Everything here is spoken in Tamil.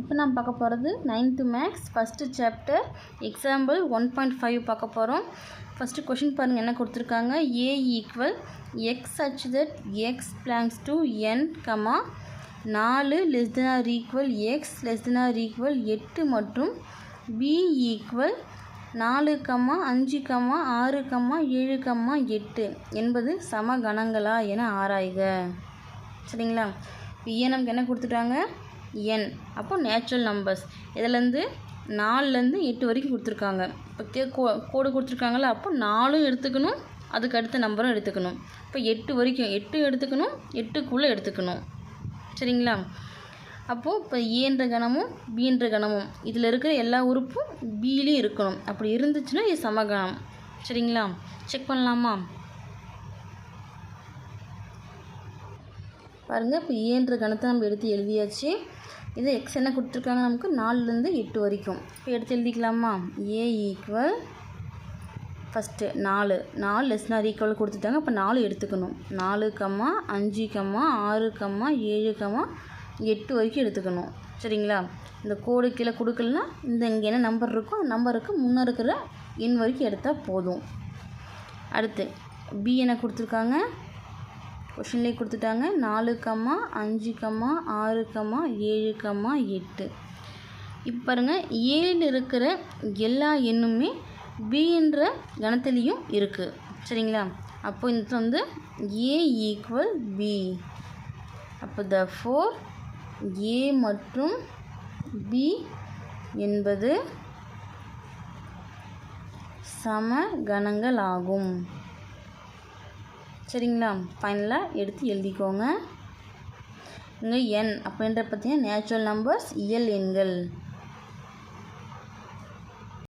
இப்போ நான் பார்க்க போகிறது ninth maths first chapter example one point five பார்க்க போகிறோம். ஃபஸ்ட்டு கொஷின் பாருங்கள் என்ன கொடுத்துருக்காங்க? A equal x such that x belongs to N comma நாலு less than or equal x less than or equal எட்டு மற்றும் பி ஈக்குவல் நாலு கம்மா அஞ்சு கம்மா ஆறு கம்மா ஏழு கம்மா எட்டு என்பது சம கணங்களா என ஆராய்க. சரிங்களா? இப்போ ஏன் நமக்கு என்ன கொடுத்துட்டாங்க? என் அப்போ நேச்சுரல் நம்பர்ஸ் இதுலேருந்து நாலுலேருந்து எட்டு வரைக்கும் கொடுத்துருக்காங்க. இப்போ கோ கோடு கொடுத்துருக்காங்களா அப்போ நாலும் எடுத்துக்கணும் அதுக்கு அடுத்த நம்பரும் எடுத்துக்கணும். இப்போ எட்டு வரைக்கும் எட்டு எடுத்துக்கணும் எட்டுக்குள்ளே எடுத்துக்கணும். சரிங்களா? அப்போது இப்போ ஏன்ற கணமும் பீன்ற கணமும் இதில் இருக்கிற எல்லா உறுப்பும் பீலையும் இருக்கணும். அப்படி இருந்துச்சுன்னா இது சமகணம் சரிங்களா? செக் பண்ணலாமா? பாருங்கள் இப்போ ஏன்ற கணத்தை நம்ம எடுத்து எழுதியாச்சு. இது எக்ஸ் என்ன கொடுத்துருக்காங்க? நமக்கு நாலுலேருந்து எட்டு வரைக்கும். இப்போ எடுத்து எழுதிக்கலாமா? ஏ ஈக்குவல் ஃபஸ்ட்டு நாலு. நாலு லெஸ்னார் ஈக்குவல் கொடுத்துட்டாங்க. அப்போ நாலு எடுத்துக்கணும். நாலு கம்மா அஞ்சு கம்மா ஆறு கம்மா ஏழு கம்மா எட்டு வரைக்கும் எடுத்துக்கணும். சரிங்களா? இந்த கோடு கீழே கொடுக்கலனா இந்த இங்கே என்ன நம்பர் இருக்கோ அந்த நம்பருக்கு முன்னே இருக்கிற எண் வரைக்கும் எடுத்தால் போதும். அடுத்து பி என்ன கொடுத்துருக்காங்க? கொஷின்லேயே கொடுத்துட்டாங்க. நாலு கம்மா அஞ்சு கம்மா ஆறு கம்மா ஏழு கம்மா எட்டு. இப்போ பாருங்கள் ஏழில் இருக்கிற எல்லா எண்ணுமே பின்ற கணத்துலேயும் இருக்குது சரிங்களா? அப்போ இந்த வந்து ஏ ஈக்குவல் பி அப்போ த ஃபோர் ஏ மற்றும் பி என்பது சம கணங்கள் ஆகும். சரிங்களா? ஃபைனலாக எடுத்து எழுதிக்கோங்க. இங்கே என் அப்படின்ற பார்த்தீங்கன்னா நேச்சுரல் நம்பர்ஸ் இயல் எண்கள்.